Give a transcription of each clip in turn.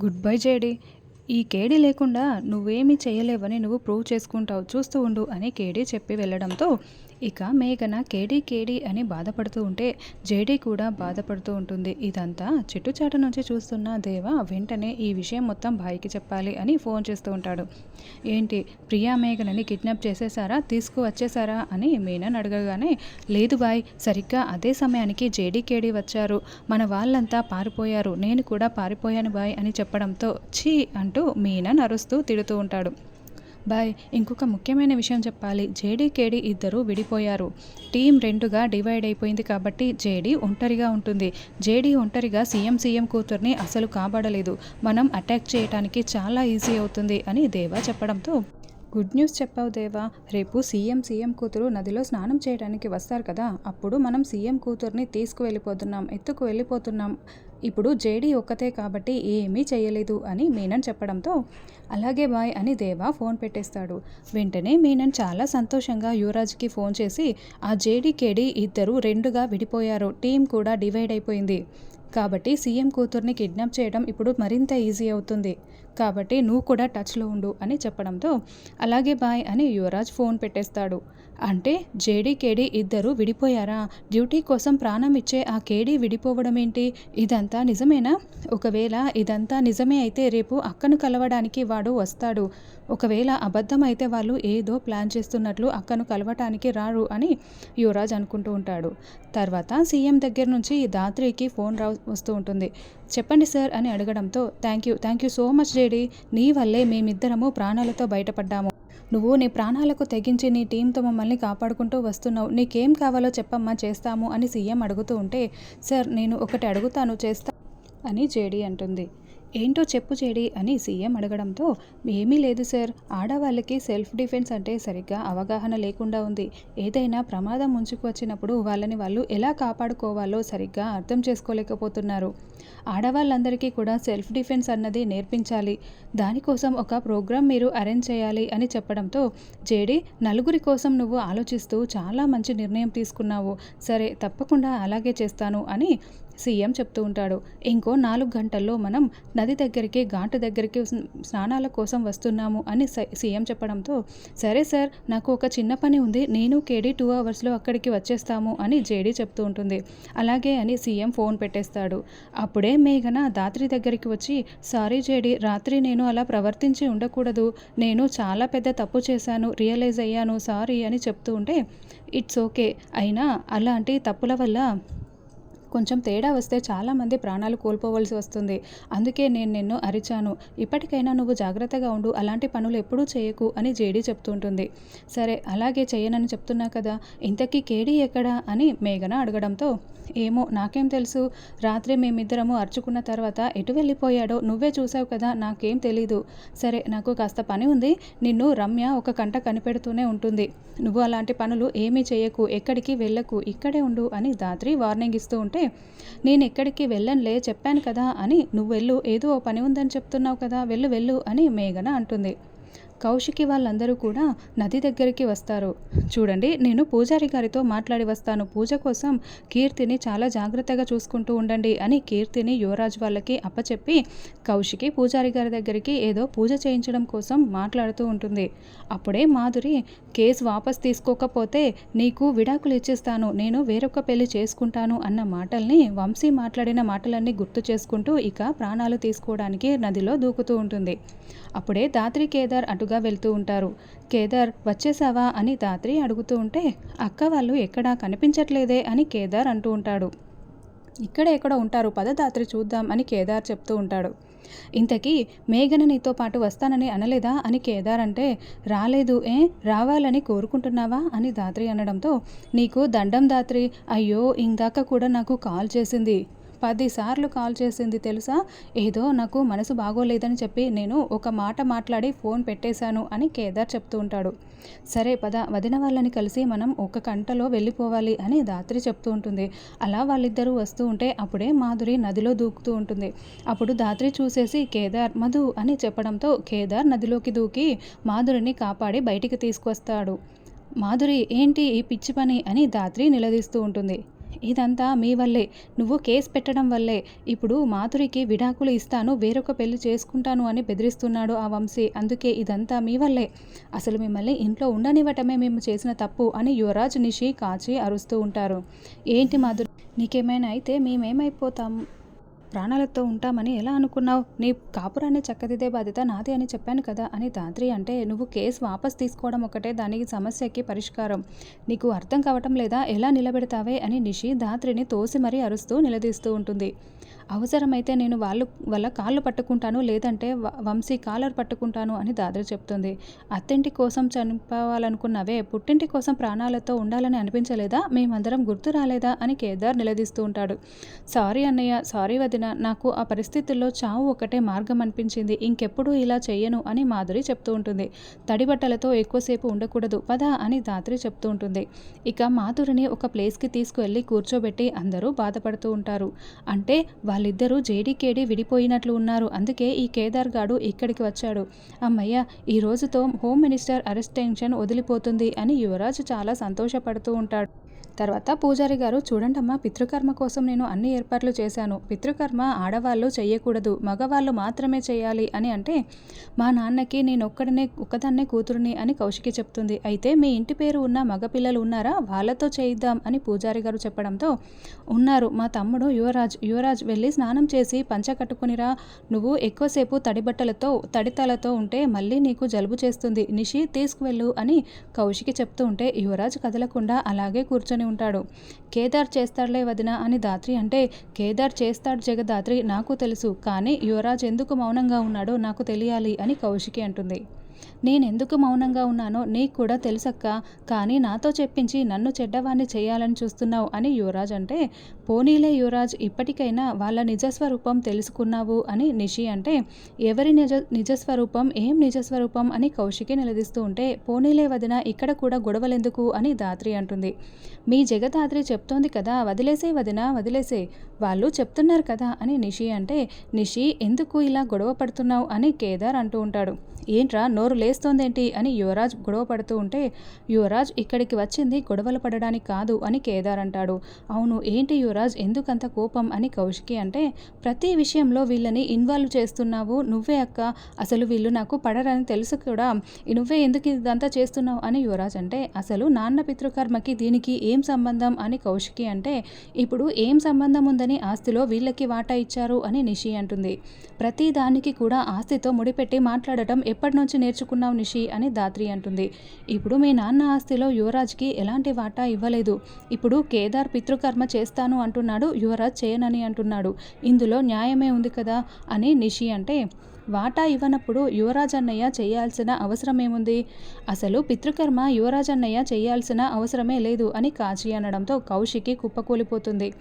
Good bye JD ఈ కేడి లేకుండా నువ్వేమీ చేయలేవని నువ్వు ప్రూవ్ చేసుకుంటావు చూస్తూ ఉండు అని కేడి చెప్పి వెళ్ళడంతో ఇక మేఘన కేడీ కేడీ అని బాధపడుతూ ఉంటే జేడీ కూడా బాధపడుతూ ఉంటుంది. ఇదంతా చెట్టుచాట నుంచి చూస్తున్న దేవ వెంటనే ఈ విషయం మొత్తం భాయికి చెప్పాలి అని ఫోన్ చేస్తూ ఉంటాడు. ఏంటి ప్రియా మేఘనని కిడ్నాప్ చేసేసారా తీసుకువచ్చేసారా అని మీనన్ అడగగానే లేదు బాయ్ సరిగ్గా అదే సమయానికి జేడీ కేడీ వచ్చారు. మన వాళ్ళంతా పారిపోయారు. నేను కూడా పారిపోయాను బాయ్ అని చెప్పడంతో ఛీ అంటూ మీనన్ అరుస్తూ తిడుతూ ఉంటాడు. బాయ్ ఇంకొక ముఖ్యమైన విషయం చెప్పాలి. జేడీ కేడీ ఇద్దరు విడిపోయారు. టీం రెండుగా డివైడ్ అయిపోయింది కాబట్టి జేడీ ఒంటరిగా ఉంటుంది. జేడీ ఒంటరిగా సీఎం సీఎం కూతుర్ని అసలు కాబడలేదు మనం అటాక్ చేయడానికి చాలా ఈజీ అవుతుంది అని దేవా చెప్పడంతో గుడ్ న్యూస్ చెప్పావు దేవా. రేపు సీఎం సీఎం కూతురు నదిలో స్నానం చేయడానికి వస్తారు కదా. అప్పుడు మనం సీఎం కూతుర్ని తీసుకువెళ్ళిపోతున్నాం ఎత్తుకు వెళ్ళిపోతున్నాం. ఇప్పుడు జేడీ ఒక్కతే కాబట్టి ఏమీ చేయలేదు అని మీనన్ చెప్పడంతో అలాగే బాయ్ అని దేవా ఫోన్ పెట్టేస్తాడు. వెంటనే మీనన్ చాలా సంతోషంగా యువరాజ్కి ఫోన్ చేసి ఆ జేడీ కేడి ఇద్దరు రెండుగా విడిపోయారు. టీం కూడా డివైడ్ అయిపోయింది. కాబట్టి సీఎం కూతుర్ని కిడ్నాప్ చేయడం ఇప్పుడు మరింత ఈజీ అవుతుంది. కాబట్టి నువ్వు కూడా టచ్లో ఉండు అని చెప్పడంతో అలాగే బాయ్ అని యువరాజ్ ఫోన్ పెట్టేస్తాడు. అంటే జేడీ కేడీ ఇద్దరు విడిపోయారా? డ్యూటీ కోసం ప్రాణం ఇచ్చే ఆ కేడీ విడిపోవడం ఏంటి ఇదంతా నిజమేనా? ఒకవేళ ఇదంతా నిజమే అయితే రేపు అక్కను కలవడానికి వాడు వస్తాడు. ఒకవేళ అబద్ధం అయితే వాళ్ళు ఏదో ప్లాన్ చేస్తున్నట్లు అక్కను కలవటానికి రారు అని యువరాజ్ అనుకుంటూ ఉంటాడు. తర్వాత సీఎం దగ్గర నుంచి దాత్రికి ఫోన్ రా వస్తూ ఉంటుంది. చెప్పండి సార్ అని అడగడంతో thank you thank you so much JD. నీ వల్లే మేమిద్దరము ప్రాణాలతో బయటపడ్డాము. నువ్వు నీ ప్రాణాలకు తెగించి నీ టీంతో మమ్మల్ని కాపాడుకుంటూ వస్తున్నావు. నీకేం కావాలో చెప్పమ్మా చేస్తాము అని సీఎం అడుగుతూ ఉంటే సార్ నేను ఒకటి అడుగుతాను చేస్తా అని జేడీ అంటుంది. ఏంటో చెప్పు చేడి అని సీఎం అడగడంతో ఏమీ లేదు సార్. ఆడవాళ్ళకి సెల్ఫ్ డిఫెన్స్ అంటే సరిగ్గా అవగాహన లేకుండా ఉంది. ఏదైనా ప్రమాదం ముంచుకు వచ్చినప్పుడు వాళ్ళని వాళ్ళు ఎలా కాపాడుకోవాలో సరిగ్గా అర్థం చేసుకోలేకపోతున్నారు. ఆడవాళ్ళందరికీ కూడా సెల్ఫ్ డిఫెన్స్ అన్నది నేర్పించాలి. దానికోసం ఒక ప్రోగ్రామ్ మీరు అరేంజ్ చేయాలి అని చెప్పడంతో జేడి నలుగురి కోసం నువ్వు ఆలోచిస్తూ చాలా మంచి నిర్ణయం తీసుకున్నావు. సరే తప్పకుండా అలాగే చేస్తాను అని సీఎం చెప్తూ ఉంటాడు. ఇంకో నాలుగు గంటల్లో మనం నది దగ్గరికి ఘాటు దగ్గరికి స్నానాల కోసం వస్తున్నాము అని సీఎం చెప్పడంతో సరే సార్ నాకు ఒక చిన్న పని ఉంది. నేను కేడీ టూ అవర్స్లో అక్కడికి వచ్చేస్తాము అని జేడీ చెప్తూ ఉంటుంది. అలాగే అని సీఎం ఫోన్ పెట్టేస్తాడు. అప్పుడే మేఘన దాత్రి దగ్గరికి వచ్చి సారీ జేడీ రాత్రి నేను అలా ప్రవర్తించి ఉండకూడదు. నేను చాలా పెద్ద తప్పు చేశాను రియలైజ్ అయ్యాను సారీ అని చెప్తూ ఉంటే ఇట్స్ ఓకే. అయినా అలాంటి తప్పుల వల్ల కొంచెం తేడా వస్తే చాలామంది ప్రాణాలు కోల్పోవలసి వస్తుంది. అందుకే నేను నిన్ను అరిచాను. ఇప్పటికైనా నువ్వు జాగ్రత్తగా ఉండు. అలాంటి పనులు ఎప్పుడూ చేయకు అని జేడీ చెప్తుంటుంది. సరే అలాగే చేయనని చెప్తున్నా కదా. ఇంతకీ కేడీ ఎక్కడా? అని మేఘన అడగడంతో ఏమో నాకేం తెలుసు. రాత్రి మేమిద్దరము అరుచుకున్న తర్వాత ఎటు వెళ్ళిపోయాడో నువ్వే చూసావు కదా నాకేం తెలీదు. సరే నాకు కాస్త పని ఉంది. నిన్ను రమ్య ఒక కంట కనిపెడుతూనే ఉంటుంది. నువ్వు అలాంటి పనులు ఏమీ చేయకు. ఎక్కడికి వెళ్ళకు. ఇక్కడే ఉండు అని దాత్రి వార్నింగ్ ఇస్తూ ఉంటే నేను ఎక్కడికి వెళ్ళనులే చెప్పాను కదా అని నువ్వు వెళ్ళు ఏదో పని ఉందని చెప్తున్నావు కదా వెళ్ళు వెళ్ళు అని మేఘన అంటుంది. కౌశికి వాళ్ళందరూ కూడా నది దగ్గరికి వస్తారు. చూడండి నేను పూజారి గారితో మాట్లాడి వస్తాను. పూజ కోసం కీర్తిని చాలా జాగ్రత్తగా చూసుకుంటూ ఉండండి అని కీర్తిని యువరాజు వాళ్ళకి అప్పచెప్పి కౌశికి పూజారి గారి దగ్గరికి ఏదో పూజ చేయించడం కోసం మాట్లాడుతూ ఉంటుంది. అప్పుడే మాధురి కేసు వాపస్ తీసుకోకపోతే నీకు విడాకులు ఇచ్చేస్తాను. నేను వేరొక పెళ్ళి చేసుకుంటాను అన్న మాటల్ని వంశీ మాట్లాడిన మాటలన్నీ గుర్తు చేసుకుంటూ ఇక ప్రాణాలు తీసుకోవడానికి నదిలో దూకుతూ ఉంటుంది. అప్పుడే దాత్రి కేదార్ అటుగా వెళ్తూ ఉంటారు. కేదార్ వచ్చేసావా? అని దాత్రి అడుగుతూ ఉంటే అక్క వాళ్ళు ఎక్కడా కనిపించట్లేదే అని కేదార్ అంటూ ఉంటాడు. ఇక్కడ ఎక్కడ ఉంటారు పదదాత్రి చూద్దాం అని కేదార్ చెప్తూ ఉంటాడు. ఇంతకీ మేఘన నీతో పాటు వస్తానని అనలేదా? అని కేదార్ అంటే రాలేదు ఏ? రావాలని కోరుకుంటున్నావా? అని దాత్రి అనడంతో నీకు దండం దాత్రి అయ్యో ఇందాక కూడా నాకు కాల్ చేసింది. పదిసార్లు కాల్ చేసింది తెలుసా? ఏదో నాకు మనసు బాగోలేదని చెప్పి నేను ఒక మాట మాట్లాడి ఫోన్ పెట్టేశాను అని కేదార్ చెప్తూ ఉంటాడు. సరే పద వదిన వాళ్ళని కలిసి మనం ఒక గంటలో వెళ్ళిపోవాలి అని దాత్రి చెప్తూ ఉంటుంది. అలా వాళ్ళిద్దరూ వస్తూ ఉంటే అప్పుడే మాధురి నదిలో దూకుతూ ఉంటుంది. అప్పుడు దాత్రి చూసేసి కేదార్ మధు అని చెప్పడంతో కేదార్ నదిలోకి దూకి మాధురిని కాపాడి బయటికి తీసుకొస్తాడు. మాధురి ఏంటి ఈ పిచ్చి పని? అని దాత్రి నిలదీస్తూ ఉంటుంది. ఇదంతా మీ వల్లే. నువ్వు కేసు పెట్టడం వల్లే. ఇప్పుడు మాధురికి విడాకులు ఇస్తాను వేరొక పెళ్ళి చేసుకుంటాను అని బెదిరిస్తున్నాడు ఆ వంశీ. అందుకే ఇదంతా మీ వల్లే. అసలు మిమ్మల్ని ఇంట్లో ఉండనివ్వటమే మేము చేసిన తప్పు అని యువరాజ్ నిషి కాచి అరుస్తూ ఉంటారు. ఏంటి మాధురి? నీకేమైనా అయితే మేమేమైపోతాం? ప్రాణాలతో ఉంటామని ఎలా అనుకున్నావు? నీ కాపురాన్ని చక్కదిద్దే బాధ్యత నాది అని చెప్పాను కదా అని దాద్రి అంటే నువ్వు కేసు వాపస్ తీసుకోవడం ఒకటే దానికి సమస్యకి పరిష్కారం. నీకు అర్థం కావటం లేదా? ఎలా నిలబెడతావే అని నిషి దాత్రిని తోసి మరీ అరుస్తూ నిలదీస్తూ ఉంటుంది. అవసరమైతే నేను వాళ్ళు వాళ్ళ కాళ్ళు పట్టుకుంటాను లేదంటే వంశీ కాలర్ పట్టుకుంటాను అని దాద్రి చెప్తుంది. అత్తింటి కోసం చనిపోవాలనుకున్నవే పుట్టింటి కోసం ప్రాణాలతో ఉండాలని అనిపించలేదా? మేమందరం గుర్తు రాలేదా? అని కేదార్ నిలదీస్తూ ఉంటాడు. సారీ అన్నయ్య సారీ వదిన నాకు ఆ పరిస్థితుల్లో చావు ఒకటే మార్గం అనిపించింది. ఇంకెప్పుడు ఇలా చెయ్యను అని మాధురి చెప్తూ ఉంటుంది. తడి బట్టలతో ఎక్కువసేపు ఉండకూడదు పద అని దాత్రి చెప్తూ ఉంటుంది. ఇక మాధురిని ఒక ప్లేస్కి తీసుకువెళ్ళి కూర్చోబెట్టి అందరూ బాధపడుతూ ఉంటారు. అంటే వాళ్ళ వాళ్ళిద్దరూ జేడీకేడి విడిపోయినట్లు ఉన్నారు. అందుకే ఈ కేదార్ గాడు ఇక్కడికి వచ్చాడు. అమ్మయ్య ఈ రోజుతో హోమ్ మినిస్టర్ అరెస్ట్ టెన్షన్ వదిలిపోతుంది అని యువరాజ్ చాలా సంతోషపడుతూ ఉంటాడు. తర్వాత పూజారి గారు చూడండమ్మా పితృకర్మ కోసం నేను అన్ని ఏర్పాట్లు చేశాను. పితృకర్మ ఆడవాళ్ళు చేయకూడదు మగవాళ్ళు మాత్రమే చేయాలి అని అంటే మా నాన్నకి నేను ఒక్కడనే ఒక్కదాన్నే కూతురుని అని కౌశికి చెప్తుంది. అయితే మీ ఇంటి పేరు ఉన్న మగపిల్లలు ఉన్నారా? వాళ్ళతో చేయిద్దాం అని పూజారి గారు చెప్పడంతో ఉన్నారు. మా తమ్ముడు యువరాజ్ యువరాజ్ వెళ్ళి స్నానం చేసి పంచ కట్టుకునిరా. నువ్వు ఎక్కువసేపు తడిబట్టలతో తడితలతో ఉంటే మళ్ళీ నీకు జలుబు చేస్తుంది. నిషి తీసుకువెళ్ళు అని కౌశికి చెప్తూ ఉంటే యువరాజ్ కదలకుండా అలాగే కూర్చొని ఉంటాడు. కేదార్ చేస్తాడులే వదిన అని దాత్రి అంటే కేదార్ చేస్తాడు జగదాత్రి నాకు తెలుసు కానీ యువరాజ్ ఎందుకు మౌనంగా ఉన్నాడో నాకు తెలియాలి అని కౌశికి అంటుంది. నేనెందుకు మౌనంగా ఉన్నానో నీకు కూడా తెలుసక్క. కానీ నాతో చెప్పించి నన్ను చెడ్డవాణ్ణి చేయాలని చూస్తున్నావు అని యువరాజ్ అంటే పోనీలే యువరాజ్ ఇప్పటికైనా వాళ్ళ నిజస్వరూపం తెలుసుకున్నావు అని నిషి అంటే ఎవరి నిజ నిజస్వరూపం ఏం నిజస్వరూపం అని కౌశికి నిలదీస్తూ ఉంటే పోనీలే వదిన ఇక్కడ కూడా గొడవలెందుకు అని దాత్రి అంటుంది. మీ జగదాత్రి చెప్తోంది కదా వదిలేసే వదిన వదిలేసే వాళ్ళు చెప్తున్నారు కదా అని నిషి అంటే నిషి ఎందుకు ఇలా గొడవ పడుతున్నావు అని కేదార్ అంటూ ఉంటాడు. ఏంట్రా నోరు లేస్తోందేంటి అని యువరాజ్ గొడవ పడుతూ ఉంటే యువరాజ్ ఇక్కడికి వచ్చింది గొడవలు పడడానికి కాదు అని కేదార్ అంటాడు. అవును ఏంటి యువరాజ్ ఎందుకంత కోపం అని కౌశికి అంటే ప్రతి విషయంలో వీళ్ళని ఇన్వాల్వ్ చేస్తున్నావు నువ్వే అక్క అసలు వీళ్ళు నాకు పడరని తెలుసు కూడా నువ్వే ఎందుకు ఇదంతా చేస్తున్నావు అని యువరాజ్ అంటే అసలు నాన్న పితృకర్మకి దీనికి ఏం సంబంధం అని కౌశికి అంటే ఇప్పుడు ఏం సంబంధం ఉందని ఆస్తిలో వీళ్ళకి వాటా ఇచ్చారు అని నిషి అంటుంది. ప్రతి దానికి కూడా ఆస్తితో ముడిపెట్టి మాట్లాడటం ఎప్పటి నుంచి నేర్చుకున్నావు నిషి అని దాత్రి అంటుంది. ఇప్పుడు మీ నాన్న ఆస్తిలో యువరాజ్కి ఎలాంటి వాటా ఇవ్వలేదు. ఇప్పుడు కేదార్ పితృకర్మ చేస్తాను అంటున్నాడు యువరాజ్ చేయనని అంటున్నాడు. ఇందులో న్యాయమే ఉంది కదా అని నిషి అంటే వాటా ఇవ్వనప్పుడు యువరాజన్నయ్య చేయాల్సిన అవసరమేముంది? అసలు పితృకర్మ యువరాజన్నయ్య చేయాల్సిన అవసరమే లేదు అని కాచి అనడంతో కౌశికి కుప్పకూలిపోతుంది.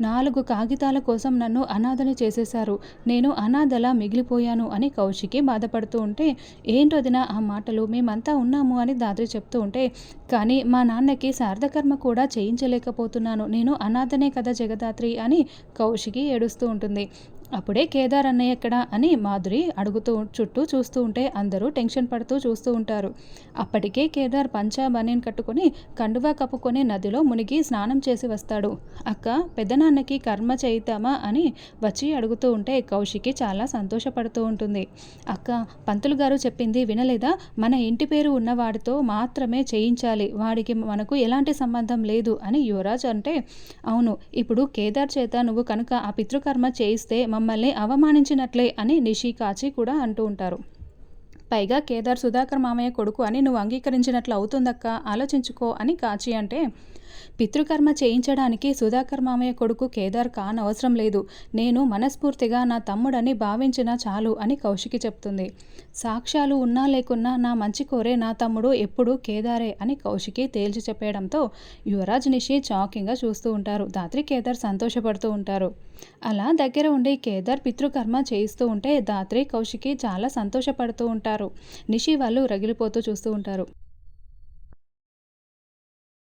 నాలుగు కాగితాల కోసం నన్ను అనాథని చేసేశారు. నేను అనాథలా మిగిలిపోయాను అని కౌశికి బాధపడుతూ ఉంటే ఏంటొదిన ఆ మాటలు? మేమంతా ఉన్నాము అని దాద్రి చెప్తూ ఉంటే కానీ మా నాన్నకి శారదకర్మ కూడా చేయించలేకపోతున్నాను. నేను అనాథనే కదా జగదాత్రి అని కౌశికి ఏడుస్తూ ఉంటుంది. అప్పుడే కేదార్ అన్నయ్య ఎక్కడ అని మాధురి అడుగుతూ చుట్టూ చూస్తూ ఉంటే అందరూ టెన్షన్ పడుతూ చూస్తూ ఉంటారు. అప్పటికే కేదార్ పంచా బనీన్ కట్టుకొని కండువా కప్పుకొని నదిలో మునిగి స్నానం చేసి వస్తాడు. అక్క పెద్దనాన్నకి కర్మ చేయిద్దామా అని వచ్చి అడుగుతూ ఉంటే కౌశికి చాలా సంతోషపడుతూ ఉంటుంది. అక్క పంతులు గారు చెప్పింది వినలేదా? మన ఇంటి పేరు ఉన్నవాడితో మాత్రమే చేయించాలి. వాడికి మనకు ఎలాంటి సంబంధం లేదు అని యువరాజ్ అంటే అవును ఇప్పుడు కేదార్ చేత నువ్వు కనుక ఆ పితృకర్మ చేయిస్తే మమ్మల్ని అవమానించినట్లే అని నిషి కాచి కూడా అంటూ ఉంటారు. పైగా కేదార్ సుధాకర్ మామయ్య కొడుకు అని నువ్వు అంగీకరించినట్లు అవుతుందక్క ఆలోచించుకో అని కాచి అంటే పితృకర్మ చేయించడానికి సుధాకర్ మామయ్య కొడుకు కేదార్ ఖాన్ అవసరం లేదు. నేను మనస్ఫూర్తిగా నా తమ్ముడని భావించినా చాలు అని కౌశికి చెప్తుంది. సాక్ష్యాలు ఉన్నా లేకున్నా నా మంచి కోరే నా తమ్ముడు ఎప్పుడూ కేదారే అని కౌశికి తేల్చి చెప్పేయడంతో యువరాజ్ నిషి చాకింగ్గా చూస్తూ ఉంటారు. దాత్రి కేదార్ సంతోషపడుతూ ఉంటారు. అలా దగ్గర ఉండి కేదార్ పితృకర్మ చేయిస్తూ ఉంటే దాత్రి కౌశికి చాలా సంతోషపడుతూ ఉంటారు. నిషి వాళ్ళు రగిలిపోతూ చూస్తూ ఉంటారు.